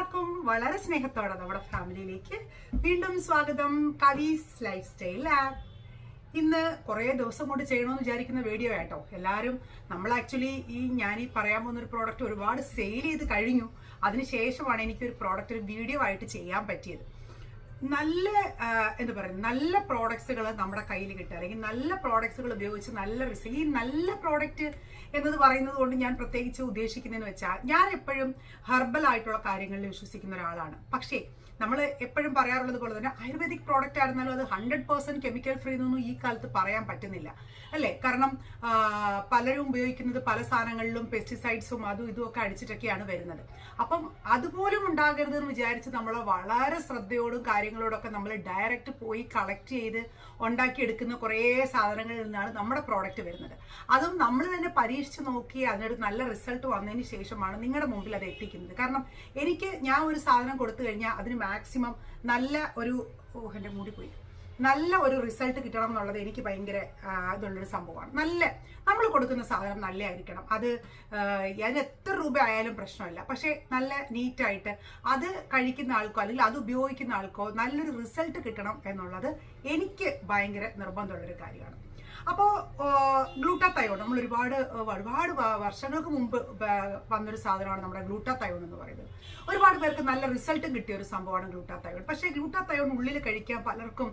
എല്ലാവർക്കും വളരെ സ്നേഹത്തോടെ നമ്മുടെ ഫാമിലിയിലേക്ക് വീണ്ടും സ്വാഗതം. കവീസ് ലൈഫ് സ്റ്റൈൽ ആപ്പ് ഇന്ന് കുറേ ദിവസം കൊണ്ട് ചെയ്യണമെന്ന് വിചാരിക്കുന്ന വീഡിയോ ആട്ടോ. എല്ലാവരും നമ്മൾ ആക്ച്വലി ഈ ഞാൻ ഈ പറയാൻ പോകുന്ന ഒരു പ്രോഡക്റ്റ് ഒരുപാട് സെയിൽ ചെയ്ത് കഴിഞ്ഞു. അതിനുശേഷമാണ് എനിക്ക് ഒരു പ്രോഡക്റ്റ് ഒരു വീഡിയോ ആയിട്ട് ചെയ്യാൻ പറ്റിയത്. നല്ല എന്താ പറയുക നല്ല പ്രോഡക്ട്സുകൾ നമ്മുടെ കയ്യിൽ കിട്ടുക. അല്ലെങ്കിൽ നല്ല പ്രോഡക്ട്സുകൾ ഉപയോഗിച്ച് നല്ല റിസൾട്ട് ഈ നല്ല പ്രോഡക്റ്റ് എന്നത് പറയുന്നത് കൊണ്ട് ഞാൻ പ്രത്യേകിച്ച് ഉദ്ദേശിക്കുന്നതെന്ന് വെച്ചാൽ ഞാൻ എപ്പോഴും ഹെർബൽ ആയിട്ടുള്ള കാര്യങ്ങളിൽ വിശ്വസിക്കുന്ന ഒരാളാണ്. പക്ഷേ നമ്മൾ എപ്പോഴും പറയാറുള്ളത് പോലെ തന്നെ ആയുർവേദിക് പ്രോഡക്റ്റ് ആയിരുന്നാലും അത് ഹൺഡ്രഡ് പേഴ്സെന്റ് കെമിക്കൽ ഫ്രീ എന്നൊന്നും ഈ കാലത്ത് പറയാൻ പറ്റുന്നില്ല. അല്ലേ? കാരണം പലരും ഉപയോഗിക്കുന്നത് പല സാധനങ്ങളിലും പെസ്റ്റിസൈഡ്സും അതും ഇതും ഒക്കെ അടിച്ചിട്ടൊക്കെയാണ് വരുന്നത്. അപ്പം അതുപോലും ഉണ്ടാകരുത് എന്ന് വിചാരിച്ച് നമ്മൾ വളരെ ശ്രദ്ധയോടും കാര്യങ്ങളോടൊക്കെ നമ്മൾ ഡയറക്റ്റ് പോയി കളക്ട് ചെയ്ത് ഉണ്ടാക്കിയെടുക്കുന്ന കുറേ സാധനങ്ങളിൽ നിന്നാണ് നമ്മുടെ പ്രോഡക്റ്റ് വരുന്നത്. അതും നമ്മൾ തന്നെ പരീക്ഷിച്ച് നോക്കി അതിനൊരു നല്ല റിസൾട്ട് വന്നതിന് ശേഷമാണ് നിങ്ങളുടെ മുമ്പിൽ അത് എത്തിക്കുന്നത്. കാരണം എനിക്ക് ഞാൻ ഒരു സാധനം കൊടുത്തു കഴിഞ്ഞാൽ അതിന് മാക്സിമം നല്ല ഒരു എന്റെ മൂടി പോയി. നല്ല ഒരു റിസൾട്ട് കിട്ടണം എന്നുള്ളത് എനിക്ക് ഭയങ്കര ഇതുള്ളൊരു സംഭവമാണ്. നല്ല നമ്മൾ കൊടുക്കുന്ന സാധനം നല്ല ആയിരിക്കണം അത് അതിന് എത്ര രൂപ ആയാലും പ്രശ്നമില്ല. പക്ഷേ നല്ല നീറ്റായിട്ട് അത് കഴിക്കുന്ന ആൾക്കോ അല്ലെങ്കിൽ അത് ഉപയോഗിക്കുന്ന ആൾക്കോ നല്ലൊരു റിസൾട്ട് കിട്ടണം എന്നുള്ളത് എനിക്ക് ഭയങ്കര നിർബന്ധമുള്ളൊരു കാര്യമാണ്. അപ്പോൾ ഗ്ലൂട്ടാത്തയോൺ നമ്മൾ ഒരുപാട് ഒരുപാട് വർഷങ്ങൾക്ക് മുമ്പ് വന്നൊരു സാധനമാണ് നമ്മുടെ ഗ്ലൂട്ടാത്തയോൺ എന്ന് പറയുന്നത്. ഒരുപാട് പേർക്ക് നല്ല റിസൾട്ടും കിട്ടിയ ഒരു സംഭവമാണ് ഗ്ലൂട്ടാത്തയോൺ പക്ഷേ ഗ്ലൂട്ടാത്തയോൺ ഉള്ളിൽ കഴിക്കാൻ പലർക്കും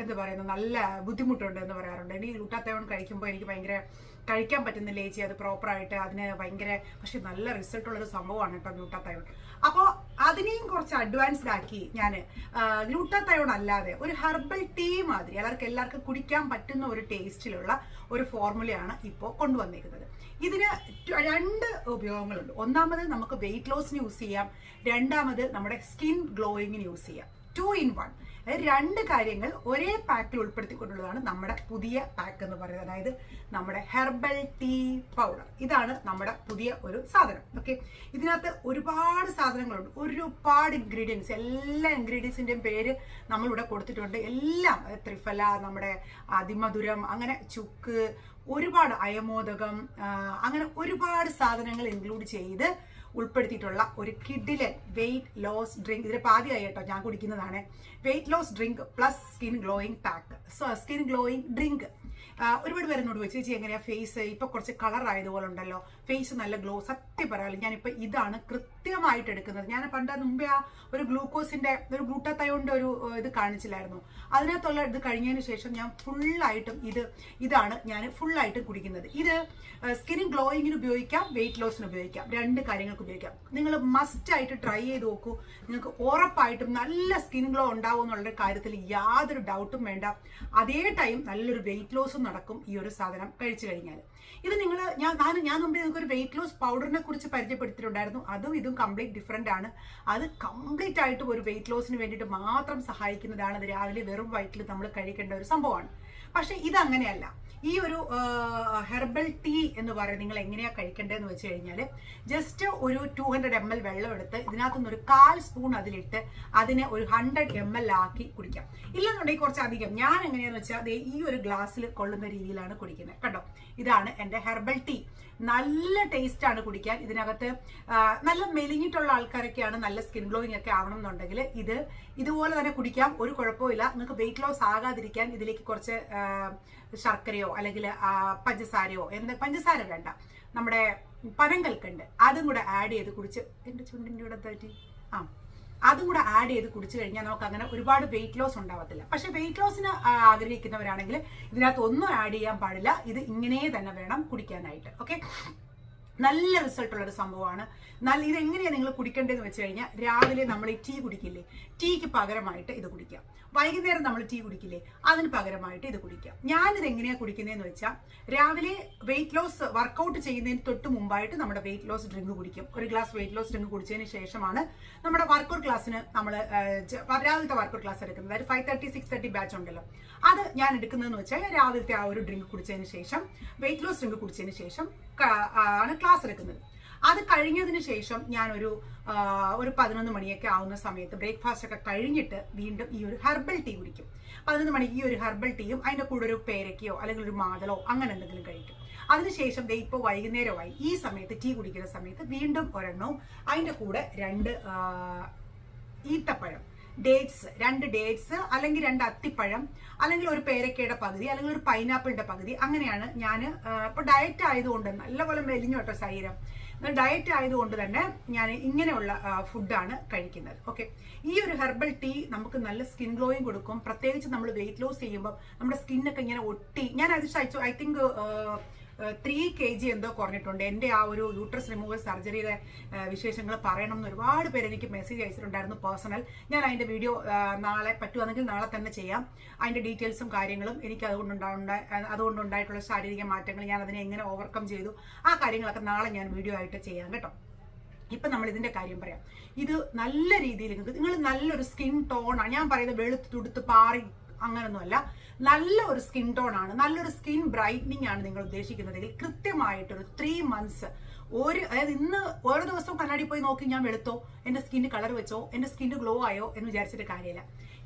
എന്താ പറയുന്നത് നല്ല ബുദ്ധിമുട്ടുണ്ട് എന്ന് പറയാറുണ്ട്. ഇനി ഗ്ലൂട്ടാത്തയോൺ കഴിക്കുമ്പോൾ എനിക്ക് ഭയങ്കര കഴിക്കാൻ പറ്റുന്നില്ല ചേച്ചി അത് പ്രോപ്പറായിട്ട് അതിന് ഭയങ്കര പക്ഷെ നല്ല റിസൾട്ടുള്ളൊരു സംഭവമാണ് കേട്ടോ ഗ്ലൂട്ടാത്തയോൺ അപ്പോൾ അതിനെയും കുറച്ച് അഡ്വാൻസ്ഡ് ആക്കി ഞാൻ ഗ്ലൂട്ടാത്തയോൺ അല്ലാതെ ഒരു ഹെർബൽ ടീ മാതിരി എല്ലാവർക്കും എല്ലാവർക്കും കുടിക്കാൻ പറ്റുന്ന ഒരു ടേസ്റ്റിലുള്ള ഒരു ഫോർമുലയാണ് ഇപ്പോൾ കൊണ്ടുവന്നിരിക്കുന്നത് ഇതിന് രണ്ട് ഉപയോഗങ്ങളുണ്ട്. ഒന്നാമത് നമുക്ക് വെയിറ്റ് ലോസിന് യൂസ് ചെയ്യാം. രണ്ടാമത് നമ്മുടെ സ്കിൻ ഗ്ലോയിങ്ങിന് യൂസ് ചെയ്യാം. ടു ഇൻ വൺ രണ്ട് കാര്യങ്ങൾ ഒരേ പാക്കിൽ ഉൾപ്പെടുത്തിക്കൊണ്ടുള്ളതാണ് നമ്മുടെ പുതിയ പാക്ക് എന്ന് പറയുന്നത്. അതായത് നമ്മുടെ ഹെർബൽ ടീ പൗഡർ. ഇതാണ് നമ്മുടെ പുതിയ ഒരു സാധനം. ഓക്കെ? ഇതിനകത്ത് ഒരുപാട് സാധനങ്ങളുണ്ട്. ഒരുപാട് ഇൻഗ്രീഡിയൻസ് എല്ലാ ഇൻഗ്രീഡിയൻസിന്റെയും പേര് നമ്മളിവിടെ കൊടുത്തിട്ടുണ്ട്. എല്ലാം ത്രിഫല നമ്മുടെ അതിമധുരം അങ്ങനെ ചുക്ക് ഒരുപാട് അയമോദകം അങ്ങനെ ഒരുപാട് സാധനങ്ങൾ ഇൻക്ലൂഡ് ചെയ്ത് ഉൾപ്പെടുത്തിയിട്ടുള്ള ഒരു കിഡിലൻ വെയിറ്റ് ലോസ് ഡ്രിങ്ക് ഇതിന്റെ പാതിയായി കേട്ടോ ഞാൻ കുടിക്കുന്നതാണ്. Weight loss drink plus skin glowing pack so skin glowing drink ഒരുപാട് പേര് എന്നോട് ചോദിച്ചു ചേച്ചി എങ്ങനെയാ ഫേസ് ഇപ്പൊ കുറച്ച് കളർ ആയതുപോലെ ഉണ്ടല്ലോ ഫേസ് നല്ല ഗ്ലോ സത്യം പറയാലോ ഞാനിപ്പോ ഇതാണ് കൃത്യമായിട്ട് എടുക്കുന്നത്. ഞാൻ പണ്ട് മുമ്പേ ആ ഒരു ഗ്ലൂക്കോസിന്റെ ഒരു ഗ്ലൂട്ടത്തയോണ്ട് ഒരു ഇത് കാണിച്ചില്ലായിരുന്നു. അതിനകത്തുള്ള ഇത് കഴിഞ്ഞതിന് ശേഷം ഞാൻ ഫുള്ളായിട്ടും ഇത് ഇതാണ് ഞാൻ ഫുള്ളായിട്ടും കുടിക്കുന്നത്. ഇത് സ്കിൻ ഗ്ലോയിങ്ങിന് ഉപയോഗിക്കാം വെയിറ്റ് ലോസിന് ഉപയോഗിക്കാം. രണ്ട് കാര്യങ്ങൾക്ക് ഉപയോഗിക്കാം. നിങ്ങൾ മസ്റ്റ് ആയിട്ട് ട്രൈ ചെയ്ത് നോക്കൂ. നിങ്ങൾക്ക് ഉറപ്പായിട്ടും നല്ല സ്കിൻ ഗ്ലോ ഉണ്ടാവും എന്നുള്ള കാര്യത്തിൽ യാതൊരു ഡൗട്ടും വേണ്ട. അതേ ടൈം നല്ലൊരു വെയിറ്റ് ലോസും നടക്കും ഈ ഒരു സാധനം കഴിച്ചു കഴിഞ്ഞാൽ ഇത് നിങ്ങൾ ഞാൻ ഞാൻ ഞാൻ മുമ്പ് നിങ്ങൾക്ക് ഒരു വെയിറ്റ് ലോസ് പൗഡറിനെ കുറിച്ച് പരിചയപ്പെടുത്തിയിട്ടുണ്ടായിരുന്നു. അതും ഇതും കംപ്ലീറ്റ് ഡിഫറെന്റ് ആണ്. അത് കംപ്ലീറ്റ് ആയിട്ട് ഒരു വെയിറ്റ് ലോസിന് വേണ്ടിയിട്ട് മാത്രം സഹായിക്കുന്നതാണ്. അത് രാവിലെ വെറും വയറ്റിൽ നമ്മൾ കഴിക്കേണ്ട ഒരു സംഭവമാണ്. പക്ഷേ ഇതങ്ങനെയല്ല. ഈ ഒരു ഹെർബൽ ടീ എന്ന് പറയുന്നത് നിങ്ങൾ എങ്ങനെയാണ് കഴിക്കേണ്ടതെന്ന് വെച്ച് കഴിഞ്ഞാൽ ജസ്റ്റ് ഒരു ടു ഹൺഡ്രഡ് എം എൽ വെള്ളം എടുത്ത് ഇതിനകത്തുനിന്ന് ഒരു കാൽ സ്പൂൺ അതിലിട്ട് അതിനെ ഒരു ഹൺഡ്രഡ് എം എൽ ആക്കി കുടിക്കാം. ഇല്ലെന്നുണ്ടെങ്കിൽ കുറച്ച് അധികം. ഞാൻ എങ്ങനെയാന്ന് വെച്ചാൽ ദേ ഈ ഒരു ഗ്ലാസ്സിൽ കൊള്ളുന്ന രീതിയിലാണ് കുടിക്കുന്നത്. കേട്ടോ ഇതാണ് എന്റെ ഹെർബൽ ടീ. നല്ല ടേസ്റ്റ് ആണ് കുടിക്കാൻ. ഇതിനകത്ത് നല്ല മെലിഞ്ഞിട്ടുള്ള ആൾക്കാരൊക്കെയാണ് നല്ല സ്കിൻ ഗ്ലോയിങ് ഒക്കെ ആവണം എന്നുണ്ടെങ്കിൽ ഇത് ഇതുപോലെ തന്നെ കുടിക്കാം. ഒരു കുഴപ്പമില്ല നിങ്ങൾക്ക് വെയിറ്റ് ലോസ് ആകാതിരിക്കാൻ ഇതിലേക്ക് കുറച്ച് ശർക്കരയോ അല്ലെങ്കിൽ പഞ്ചസാരയോ എന്ത് പഞ്ചസാര വേണ്ട. നമ്മുടെ പനങ്കൽക്കുണ്ട് അതും കൂടെ ആഡ് ചെയ്ത് കുടിച്ച് എന്റെ ചുണ്ടിന്റെ കൂടെ തട്ടി ആ അതും കൂടെ ആഡ് ചെയ്ത് കുടിച്ചു കഴിഞ്ഞാൽ നമുക്ക് അങ്ങനെ ഒരുപാട് വെയിറ്റ് ലോസ് ഉണ്ടാവത്തില്ല. പക്ഷെ വെയിറ്റ് ലോസിന് ആഗ്രഹിക്കുന്നവരാണെങ്കിൽ ഇതിനകത്ത് ഒന്നും ആഡ് ചെയ്യാൻ പാടില്ല. ഇത് ഇങ്ങനെ തന്നെ വേണം കുടിക്കാനായിട്ട്. ഓക്കെ നല്ല റിസൾട്ട് ഉള്ള ഒരു സംഭവമാണ്. നല്ല ഇത് എങ്ങനെയാണ് നിങ്ങൾ കുടിക്കേണ്ടതെന്ന് വെച്ച് കഴിഞ്ഞാൽ രാവിലെ നമ്മൾ ഈ ടീ കുടിക്കില്ലേ? ടീക്ക് പകരമായിട്ട് ഇത് കുടിക്കാം വൈകുന്നേരം നമ്മൾ ടീ കുടിക്കില്ലേ? അതിന് പകരമായിട്ട് ഇത് കുടിക്കാം ഞാനിത് എങ്ങനെയാണ് കുടിക്കുന്നതെന്ന് വെച്ചാൽ രാവിലെ വെയിറ്റ് ലോസ് വർക്കൗട്ട് ചെയ്യുന്നതിന് തൊട്ട് മുമ്പായിട്ട് നമ്മുടെ വെയിറ്റ് ലോസ് ഡ്രിങ്ക് കുടിക്കും. ഒരു ഗ്ലാസ് വെയിറ്റ് ലോസ് ഡ്രിങ്ക് കുടിച്ചതിന് ശേഷമാണ് നമ്മുടെ വർക്കൗട്ട് ക്ലാസ്സിന് നമ്മൾ രാവിലത്തെ വർക്കൗട്ട് ക്ലാസ് എടുക്കുന്നത്. അതായത് five thirty six thirty batch ഉണ്ടല്ലോ. അത് ഞാൻ എടുക്കുന്നതെന്ന് വെച്ചാൽ രാവിലത്തെ ആ ഒരു ഡ്രിങ്ക് കുടിച്ചതിന് ശേഷം വെയിറ്റ് ലോസ് ഡ്രിങ്ക് കുടിച്ചതിന് ശേഷം ആണ് ക്ലാസ് എടുക്കുന്നത്. അത് കഴിഞ്ഞതിന് ശേഷം ഞാനൊരു ഒരു പതിനൊന്ന് മണിയൊക്കെ ആവുന്ന സമയത്ത് ബ്രേക്ക്ഫാസ്റ്റ് ഒക്കെ കഴിഞ്ഞിട്ട് വീണ്ടും ഈ ഒരു ഹെർബൽ ടീ കുടിക്കും. പതിനൊന്ന് മണിക്ക് ഈ ഒരു ഹെർബൽ ടീയും അതിന്റെ കൂടെ ഒരു പേരക്കയോ അല്ലെങ്കിൽ ഒരു മാതളോ അങ്ങനെ എന്തെങ്കിലും കഴിക്കും. അതിനുശേഷം ദേ ഇപ്പോൾ വൈകുന്നേരമായി. ഈ സമയത്ത് ടീ കുടിക്കുന്ന സമയത്ത് വീണ്ടും ഒരെണ്ണവും അതിന്റെ കൂടെ രണ്ട് ഈത്തപ്പഴം. ഡേറ്റ്സ് രണ്ട് ഡേറ്റ്സ് അല്ലെങ്കിൽ രണ്ട് അത്തിപ്പഴം അല്ലെങ്കിൽ ഒരു പേരക്കയുടെ പകുതി അല്ലെങ്കിൽ ഒരു പൈനാപ്പിളിന്റെ പകുതി അങ്ങനെയാണ് ഞാൻ ഇപ്പോൾ ഡയറ്റ് ആയതുകൊണ്ട് നല്ലപോലെ മെലിഞ്ഞു കേട്ടോ ശരീരം. ഡയറ്റ് ആയതുകൊണ്ട് തന്നെ ഞാൻ ഇങ്ങനെയുള്ള ഫുഡാണ് കഴിക്കുന്നത്. ഓക്കെ ഈ ഒരു ഹെർബൽ ടീ നമുക്ക് നല്ല സ്കിൻ ഗ്ലോയും കൊടുക്കും. പ്രത്യേകിച്ച് നമ്മൾ വെയിറ്റ് ലോസ് ചെയ്യുമ്പോൾ നമ്മുടെ സ്കിന്നൊക്കെ ഇങ്ങനെ ഒട്ടി. ഞാൻ അത് I think three K G എന്തോ കുറഞ്ഞിട്ടുണ്ട്. എന്റെ ആ ഒരു യൂട്രസ് റിമൂവൽ സർജറിയുടെ വിശേഷങ്ങൾ പറയണം എന്ന് ഒരുപാട് പേര് എനിക്ക് മെസ്സേജ് അയച്ചിട്ടുണ്ടായിരുന്നു പേഴ്സണൽ ഞാൻ അതിന്റെ വീഡിയോ നാളെ പറ്റുവാണെങ്കിൽ നാളെ തന്നെ ചെയ്യാം. അതിന്റെ ഡീറ്റെയിൽസും കാര്യങ്ങളും എനിക്ക് അതുകൊണ്ടുണ്ടായ അതുകൊണ്ടുണ്ടായിട്ടുള്ള ശാരീരിക മാറ്റങ്ങൾ ഞാൻ അതിനെ എങ്ങനെ ഓവർകം ചെയ്തു ആ കാര്യങ്ങളൊക്കെ നാളെ ഞാൻ വീഡിയോ ആയിട്ട് ചെയ്യാം കേട്ടോ. ഇപ്പൊ നമ്മൾ ഇതിന്റെ കാര്യം പറയാം. ഇത് നല്ല രീതിയിൽ നിങ്ങൾ നല്ലൊരു സ്കിൻ ടോണാണ് ഞാൻ പറയുന്നത് വെളുത്ത് തുടുത്ത് പാറി അങ്ങനൊന്നുമല്ല. നല്ല ഒരു സ്കിൻ ടോൺ ആണ്. നല്ലൊരു സ്കിൻ ബ്രൈറ്റനിങ് ആണ് നിങ്ങൾ ഉദ്ദേശിക്കുന്നതെങ്കിൽ കൃത്യമായിട്ടൊരു ത്രീ മന്ത്സ് ഒരു അതായത് ഇന്ന് ഓരോ ദിവസവും കണ്ണാടി പോയി നോക്കി ഞാൻ വെളുത്തോ എന്റെ സ്കിന്ന് കളർ വെച്ചോ എന്റെ സ്കിന് ഗ്ലോ ആയോ എന്ന് വിചാരിച്ചിട്ട് കാര്യമില്ല.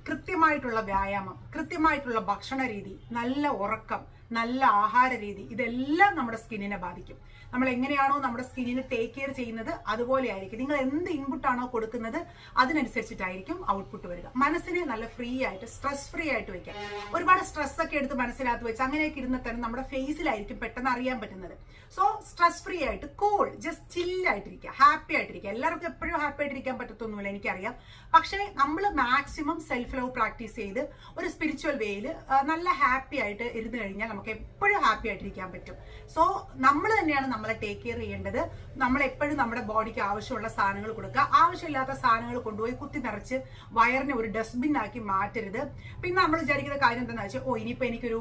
കൃത്യമായിട്ടുള്ള വ്യായാമം കൃത്യമായിട്ടുള്ള ഭക്ഷണ രീതി നല്ല ഉറക്കം നല്ല ആഹാര രീതി ഇതെല്ലാം നമ്മുടെ സ്കിന്നിനെ ബാധിക്കും. നമ്മൾ എങ്ങനെയാണോ നമ്മുടെ സ്കിന്നിനെ ടേക്ക് കെയർ ചെയ്യുന്നത് അതുപോലെ ആയിരിക്കും നിങ്ങൾ എന്ത് ഇൻപുട്ടാണോ കൊടുക്കുന്നത് അതിനനുസരിച്ചിട്ടായിരിക്കും ഔട്ട്പുട്ട് വരിക. മനസ്സിനെ നല്ല ഫ്രീ ആയിട്ട് സ്ട്രെസ് ഫ്രീ ആയിട്ട് വെക്കാം ഒരുപാട് സ്ട്രെസ് ഒക്കെ എടുത്ത് മനസ്സിനകത്ത് വെച്ച് അങ്ങനെയൊക്കെ ഇരുന്ന് തന്നെ നമ്മുടെ ഫേസിലായിരിക്കും പെട്ടെന്ന് അറിയാൻ പറ്റുന്നത്. സോ സ്ട്രെസ് ഫ്രീ ആയിട്ട് കൂൾ ജസ്റ്റ് ചില്ലായിട്ടിരിക്കുക ഹാപ്പി ആയിട്ടിരിക്കുക. എല്ലാവർക്കും എപ്പോഴും ഹാപ്പി ആയിട്ടിരിക്കാൻ പറ്റത്തൊന്നുമില്ല എനിക്കറിയാം. പക്ഷേ നമ്മൾ മാക്സിമം സെൽഫ് ലവ് പ്രാക്ടീസ് ചെയ്ത് ഒരു സ്പിരിച്വൽ വേയിൽ നല്ല ഹാപ്പി ആയിട്ട് ഇരുന്ന് കഴിഞ്ഞാൽ നമുക്ക് എപ്പോഴും ഹാപ്പി ആയിട്ടിരിക്കാൻ പറ്റും. സോ നമ്മൾ തന്നെയാണ് നമ്മളെ ടേക്ക് കെയർ ചെയ്യേണ്ടത്. നമ്മൾ എപ്പോഴും നമ്മുടെ ബോഡിക്ക് ആവശ്യമുള്ള സാധനങ്ങൾ കൊടുക്കുക. ആവശ്യമില്ലാത്ത സാധനങ്ങൾ കൊണ്ടുപോയി കുത്തി നിറച്ച് വയറിനെ ഒരു ഡസ്റ്റ്ബിൻ ആക്കി മാറ്റരുത്. പിന്നെ നമ്മൾ വിചാരിക്കുന്ന കാര്യം എന്താണെന്ന് വെച്ചാൽ ഓ ഇനിയിപ്പോൾ എനിക്കൊരു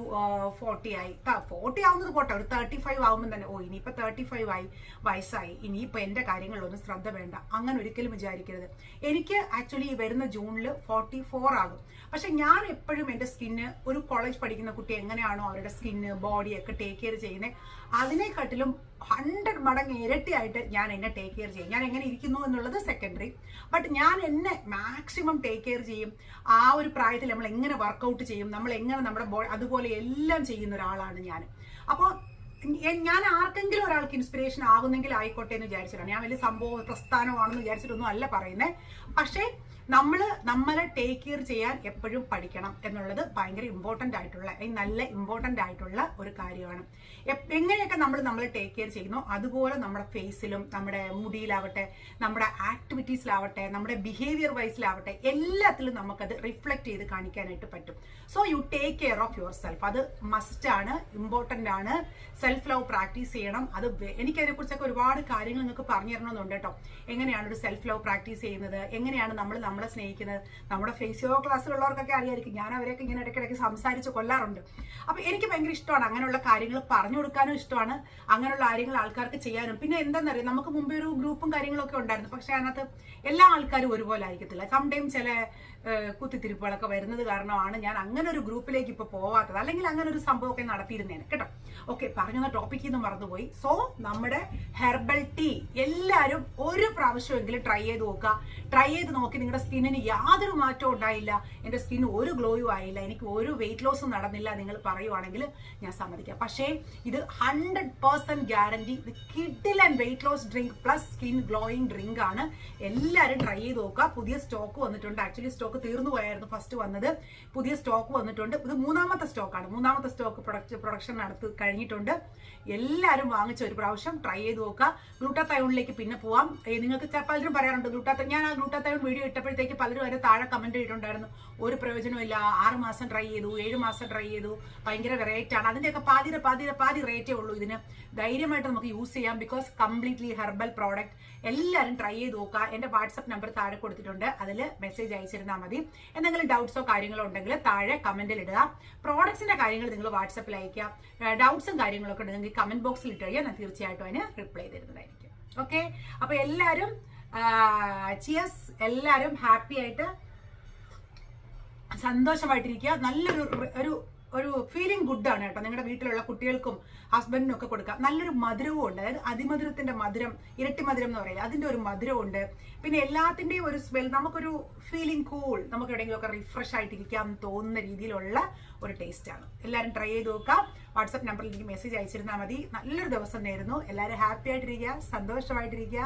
ഫോർട്ടി ആയി. ഫോർട്ടി ആവുന്നത് പോട്ടെ. ഒരു തേർട്ടി ഫൈവ് ആവുമ്പോൾ തന്നെ ഓ ഇനിയിപ്പോൾ തേർട്ടി ഫൈവ് ആയി വയസ്സായി. ഇനിയിപ്പോൾ എന്റെ കാര്യങ്ങളിലൊന്നും ശ്രദ്ധ വേണ്ട. അങ്ങനെ ഒരിക്കലും വിചാരിക്കരുത്. എനിക്ക് ആക്ച്വലി വരുന്ന ജൂണിൽ ഫോർട്ടി ഫോർ ആകും. പക്ഷെ ഞാൻ എപ്പോഴും എന്റെ സ്കിന്ന് ഒരു കോളേജ് പഠിക്കുന്ന കുട്ടി എങ്ങനെയാണോ അവരുടെ സ്കിന്ന് ഒക്കെ ടേക്ക് കെയർ ചെയ്യുന്നത് അതിനെക്കാട്ടിലും ഹൺഡ്രഡ് മടങ്ങ് ഇരട്ടിയായിട്ട് ഞാൻ എന്നെ ടേക്ക് കെയർ ചെയ്യും. ഞാൻ എങ്ങനെ ഇരിക്കുന്നു എന്നുള്ളത് സെക്കൻഡറി ബട്ട് ഞാൻ എന്നെ മാക്സിമം ടേക്ക് കെയർ ചെയ്യും. ആ ഒരു പ്രായത്തിൽ നമ്മൾ എങ്ങനെ വർക്കൗട്ട് ചെയ്യും നമ്മൾ എങ്ങനെ നമ്മുടെ ബോഡി അതുപോലെ എല്ലാം ചെയ്യുന്ന ഒരാളാണ് ഞാൻ. അപ്പോൾ ഞാൻ ആർക്കെങ്കിലും ഒരാൾക്ക് ഇൻസ്പിറേഷൻ ആകുന്നെങ്കിൽ ആയിക്കോട്ടെ എന്ന് വിചാരിച്ചിട്ടാണ്. ഞാൻ വലിയ സംഭവം പ്രസ്ഥാനമാണെന്ന് വിചാരിച്ചിട്ടൊന്നും അല്ല പറയുന്നത് പക്ഷേ നമ്മൾ നമ്മളെ ടേക്ക് കെയർ ചെയ്യാൻ എപ്പോഴും പഠിക്കണം എന്നുള്ളത് ഭയങ്കര ഇമ്പോർട്ടന്റ് ആയിട്ടുള്ള നല്ല ഇമ്പോർട്ടന്റ് ആയിട്ടുള്ള ഒരു കാര്യമാണ്. എങ്ങനെയൊക്കെ നമ്മൾ നമ്മളെ ടേക്ക് കെയർ ചെയ്യുന്നു അതുപോലെ നമ്മുടെ ഫേസിലും നമ്മുടെ മുടിയിലാവട്ടെ നമ്മുടെ ആക്ടിവിറ്റീസിലാവട്ടെ നമ്മുടെ ബിഹേവിയർ വൈസിലാവട്ടെ എല്ലാത്തിലും നമുക്കത് റിഫ്ലക്റ്റ് ചെയ്ത് കാണിക്കാനായിട്ട് പറ്റും. So you take care of yourself അത് മസ്റ്റ് ആണ് ഇമ്പോർട്ടന്റ് ആണ്. സെൽഫ് ലവ് പ്രാക്ടീസ് ചെയ്യണം. അത് എനിക്കതിനെ എനിക്കതിനെക്കുറിച്ചൊക്കെ ഒരുപാട് കാര്യങ്ങൾ നിങ്ങൾക്ക് പറഞ്ഞു തരണമെന്നുണ്ട് കേട്ടോ. എങ്ങനെയാണ് ഒരു സെൽഫ് ലവ് പ്രാക്ടീസ് ചെയ്യുന്നത്? എങ്ങനെയാണ് നമ്മൾ നമ്മളെ സ്നേഹിക്കുന്നത്. നമ്മുടെ ഫേസ്ബുക്ക് ക്ലാസ്സിലുള്ളവർക്കൊക്കെ അറിയായിരിക്കും. ഞാൻ അവരെയൊക്കെ ഇങ്ങനെ ഇടയ്ക്കിടയ്ക്ക് സംസാരിച്ച് കൊല്ലാറുണ്ട്. അപ്പോൾ എനിക്ക് ഭയങ്കര ഇഷ്ടമാണ് അങ്ങനെയുള്ള കാര്യങ്ങൾ പറഞ്ഞു കൊടുക്കാനും ഇഷ്ടമാണ്. അങ്ങനെയുള്ള കാര്യങ്ങൾ ആൾക്കാർക്ക് ചെയ്യാനും. പിന്നെ എന്താണെന്നറിയാം നമുക്ക് മുമ്പേ ഒരു ഗ്രൂപ്പും കാര്യങ്ങളൊക്കെ ഉണ്ടായിരുന്നു. പക്ഷേ അതിനകത്ത് എല്ലാ ആൾക്കാരും ഒരുപോലെ ആയിരിക്കത്തില്ല. സംടൈം ചില കുത്തിത്തിരിപ്പുകളൊക്കെ വരുന്നത് കാരണമാണ് ഞാൻ അങ്ങനെ ഒരു ഗ്രൂപ്പിലേക്ക് ഇപ്പോൾ പോവാത്തത്. അല്ലെങ്കിൽ അങ്ങനെ ഒരു സംഭവമൊക്കെ നടത്തിയിരുന്നേനെ. കേട്ടോ? ഓക്കെ പറഞ്ഞ ടോപ്പിക്കിൽ നിന്ന് മറന്നുപോയി. സോ നമ്മുടെ ഹെർബൽ ടീ എല്ലാവരും ഒരു പ്രാവശ്യമെങ്കിലും ട്രൈ ചെയ്ത് നോക്കുക. ട്രൈ ചെയ്ത് നോക്കി നിങ്ങളുടെ സ്കിന്നിന് യാതൊരു മാറ്റവും ഉണ്ടായില്ല. എന്റെ സ്കിൻ ഒരു ഗ്ലോയും ആയില്ല. എനിക്ക് ഒരു വെയിറ്റ് ലോസും നടന്നില്ല നിങ്ങൾ പറയുവാണെങ്കിൽ ഞാൻ സമ്മതിക്കാം. പക്ഷേ ഇത് ഹൺഡ്രഡ് പേഴ്സെന്റ് ഗ്യാരണ്ടി ഇത് കിഡിൽ and weight loss drink plus skin glowing drink ആണ്. എല്ലാവരും ട്രൈ ചെയ്ത് നോക്കുക. പുതിയ സ്റ്റോക്ക് വന്നിട്ടുണ്ട്. ആക്ച്വലി സ്റ്റോക്ക് തീർന്നു പോയായിരുന്നു ഫസ്റ്റ് വന്നത്. പുതിയ സ്റ്റോക്ക് വന്നിട്ടുണ്ട്. ഇത് മൂന്നാമത്തെ സ്റ്റോക്കാണ് മൂന്നാമത്തെ സ്റ്റോക്ക് പ്രൊഡക്റ്റ് പ്രൊഡക്ഷൻ നടത്തി കഴിഞ്ഞിട്ടുണ്ട്. എല്ലാവരും വാങ്ങിച്ച ഒരു പ്രാവശ്യം ട്രൈ ചെയ്ത് നോക്കുക. ഗ്ലൂട്ടാത്തയോണിലേക്ക് പിന്നെ പോവാം. നിങ്ങൾക്ക് പലരും പറയാറുണ്ട്. ഗ്ലൂട്ടാത്ത ഞാൻ ആ ഗ്ലൂട്ടാത്തയോൺ വീഡിയോ ഇട്ടപ്പോഴത്തേക്ക് പലരും അതിന് താഴെ കമന്റ് ചെയ്തിട്ടുണ്ടായിരുന്നു ഒരു പ്രയോജനമില്ല ആറ് മാസം ട്രൈ ചെയ്തു ഏഴ് മാസം ട്രൈ ചെയ്തു. ഭയങ്കര റേറ്റ് ആണ്. അതിന്റെയൊക്കെ പാതിര പാതിര പാതി റേറ്റേ ഉള്ളൂ ഇതിന്. ധൈര്യമായിട്ട് നമുക്ക് യൂസ് ചെയ്യാം ബിക്കോസ് കംപ്ലീറ്റ്ലി ഹെർബൽ പ്രോഡക്റ്റ് എല്ലാവരും ട്രൈ ചെയ്ത് നോക്കുക. എന്റെ വാട്സപ്പ് നമ്പർ താഴെ കൊടുത്തിട്ടുണ്ട്. അതിൽ മെസ്സേജ് അയച്ചിരുന്നാൽ മതി. എന്തെങ്കിലും ഡൗട്ട്സോ കാര്യങ്ങളോ ഉണ്ടെങ്കിൽ താഴെ കമന്റിൽ ഇടുക. പ്രോഡക്ട്സിന്റെ കാര്യങ്ങൾ നിങ്ങൾ വാട്സപ്പിൽ അയക്കുക ഡൗട്ട്സും കാര്യങ്ങളൊക്കെ ഉണ്ടെങ്കിൽ കമന്റ് ബോക്സിൽ ഇട്ട് ഞാൻ തീർച്ചയായിട്ടും അതിന് റിപ്ലൈ തരുന്നതായിരിക്കും. ഓക്കെ അപ്പൊ എല്ലാവരും ചിയസ് എല്ലാവരും ഹാപ്പി ആയിട്ട് സന്തോഷമായിട്ടിരിക്കുക. നല്ലൊരു ഒരു ഒരു ഫീലിംഗ് ഗുഡാണ് കേട്ടോ നിങ്ങളുടെ വീട്ടിലുള്ള കുട്ടികൾക്കും ഹസ്ബൻഡിനും ഒക്കെ കൊടുക്കാം. നല്ലൊരു മധുരവും ഉണ്ട്. അതായത് അതിമധുരത്തിന്റെ മധുരം ഇരട്ടി മധുരം എന്ന് പറയില്ല അതിന്റെ ഒരു മധുരമുണ്ട് പിന്നെ എല്ലാത്തിന്റെയും ഒരു സ്മെൽ നമുക്കൊരു ഫീലിംഗ് കൂൾ നമുക്ക് എവിടെയെങ്കിലും ഒക്കെ റിഫ്രഷ് ആയിട്ടിരിക്കാം തോന്നുന്ന രീതിയിലുള്ള ഒരു ടേസ്റ്റ് ആണ്. എല്ലാവരും ട്രൈ ചെയ്ത് നോക്കാം. വാട്സപ്പ് നമ്പറിൽ എനിക്ക് മെസ്സേജ് അയച്ചിരുന്നാൽ മതി. നല്ലൊരു ദിവസം നേരുന്നു. എല്ലാവരും ഹാപ്പി ആയിട്ടിരിക്കുക സന്തോഷമായിട്ടിരിക്കുക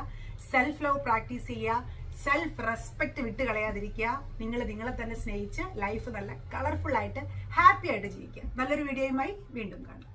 സെൽഫ് ലവ് പ്രാക്ടീസ് ചെയ്യുക. സെൽഫ് റെസ്പെക്ട് വിട്ട് കളയാതിരിക്കുക. നിങ്ങൾ നിങ്ങളെ തന്നെ സ്നേഹിച്ച് ലൈഫ് നല്ല കളർഫുൾ ആയിട്ട് ഹാപ്പി ആയിട്ട് ജീവിക്കുക. നല്ലൊരു വീഡിയോയുമായി വീണ്ടും കാണാം.